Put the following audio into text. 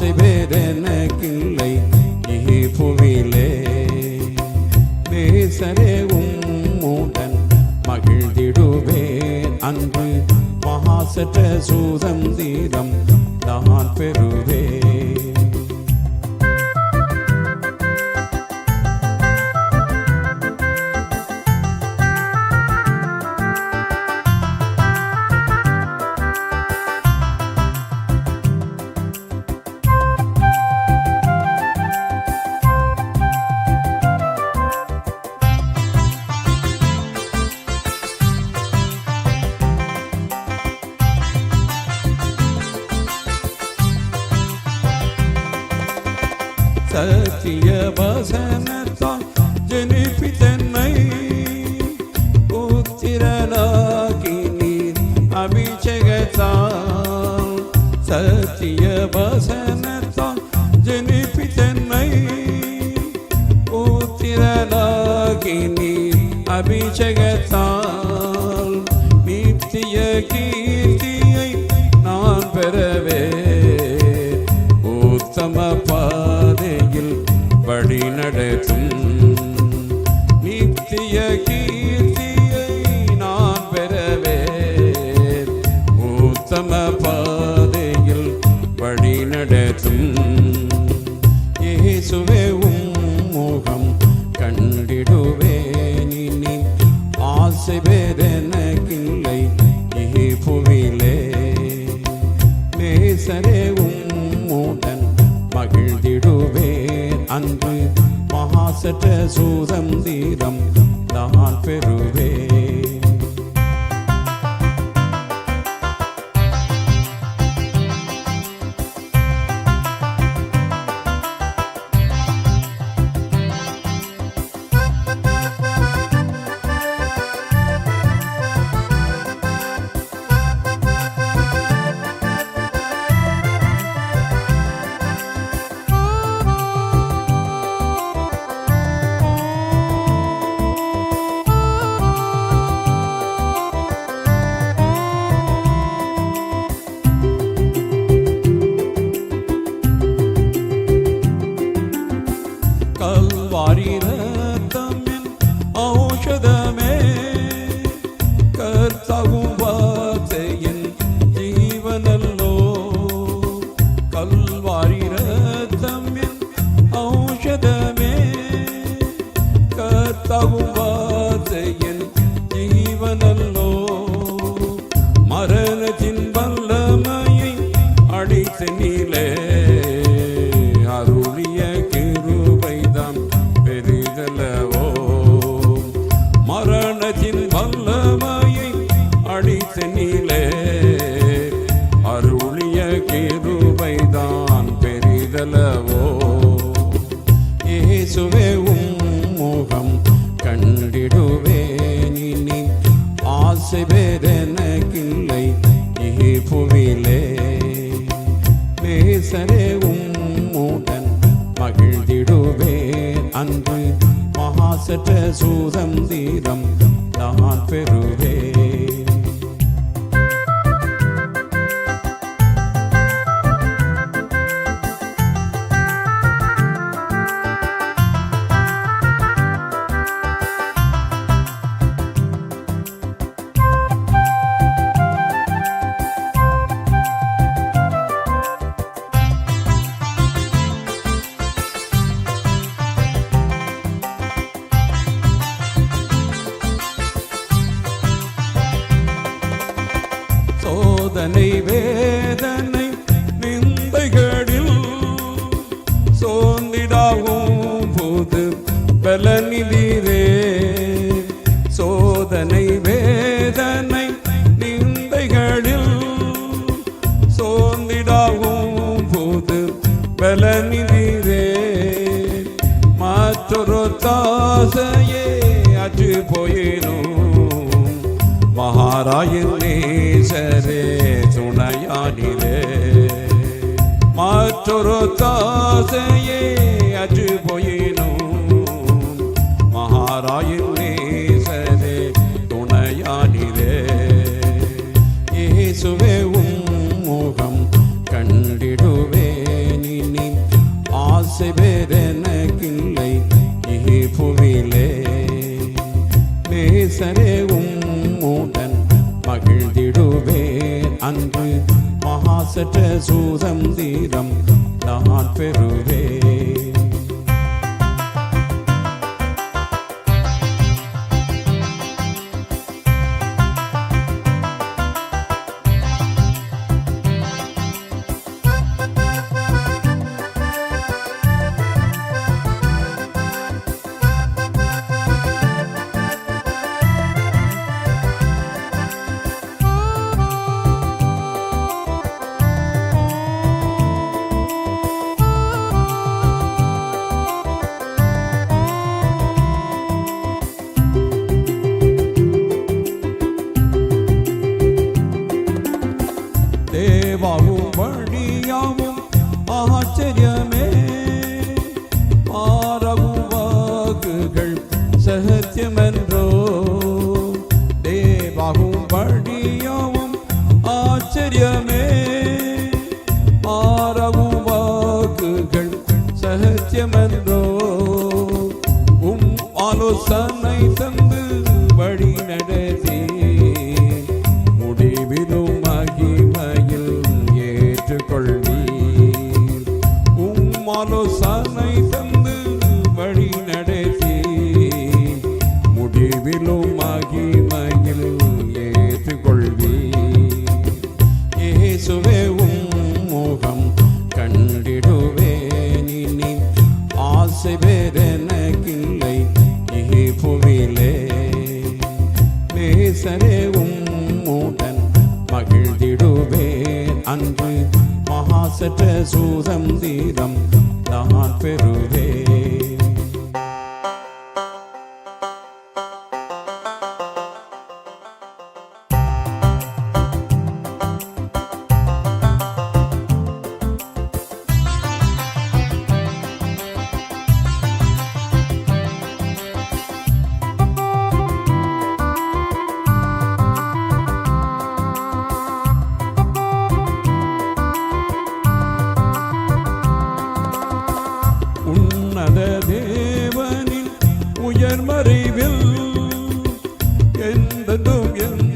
ஆசை வேறெனக்கில்லை புவிலே. பேசரே உம்மூடன் மகிழ்ந்திடுவே அன்பு மகாசற்ற சூதம் தீரம் சத்திய வசனத்தால் ஜனிப்பித்தன்னை புத்திரனாகி நீர் அபிஷேகத்தால் சத்திய வசனத்தால் ஜனிப்பித்தன்னை புத்திரனாகி நீர் அபிஷேகத்தால் நித்திய கீ வழி நடத்தும் நித்திய கீர்த்தியை நான் பெறவே உத்தம பாதையில் வழி நடத்தும் இயேசுவே மகாசற்ற சூதம் தீரம் நான் பெறுவேன். ரத்தமின் ஔஷதமே மரணத்தின் வல்லமையை அடித்து நீலே. அருளிய கிருபைதான் பெரிதலவோ இயேசுவே உம் முகம் கண்டிடுவேன் இனி. ஆசை பேரெனக்கில்லை புவிலே நேசரே உம்முடன் மகிழ்ந்திடுவேன் அன்று. மகாசற்ற சூதம் தீரம் நான் பெறுவேன். சோதனை வேதனை நிந்தைகளில் சோர்ந்திடாவும் போது பலனிதிரே சோதனை வேதனை நிந்தைகளில் சோர்ந்திடாவும் போது பலனிதிரே துணையானிலே மற்றொரு தாசையே அற்று போயினும். மகாராயின் மகாசற்ற சூதம் தீரம் நான் பெறுவேன். ஆலோசனை தந்தும் என்